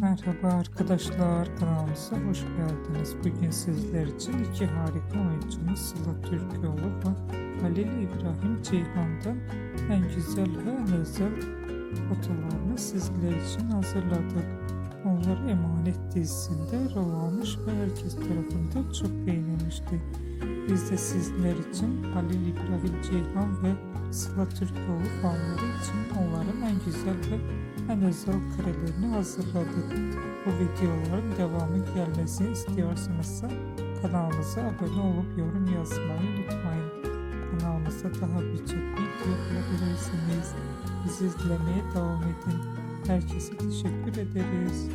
Merhaba arkadaşlar kanalımıza hoş geldiniz. Bugün sizler için iki harika oyuncumuz Sıla Türkoğlu ve Halil İbrahim Ceyhan'dan en güzel ve en özel fotolarını sizler için hazırladık. Onlar Emanet dizisinde rol almış ve herkes tarafından çok beğenilmişti. Biz de sizler için Halil İbrahim Ceyhan ve Sıla Türkoğlu fanları için onların en güzel ve en özel karelerini hazırladık. Bu videoların devamı gelmesini istiyorsanız kanalımıza abone olup yorum yazmayı unutmayın. Kanalımızda daha birçok video bulabilirsiniz. Bizi izlemeye devam edin. Herkese teşekkür ederiz.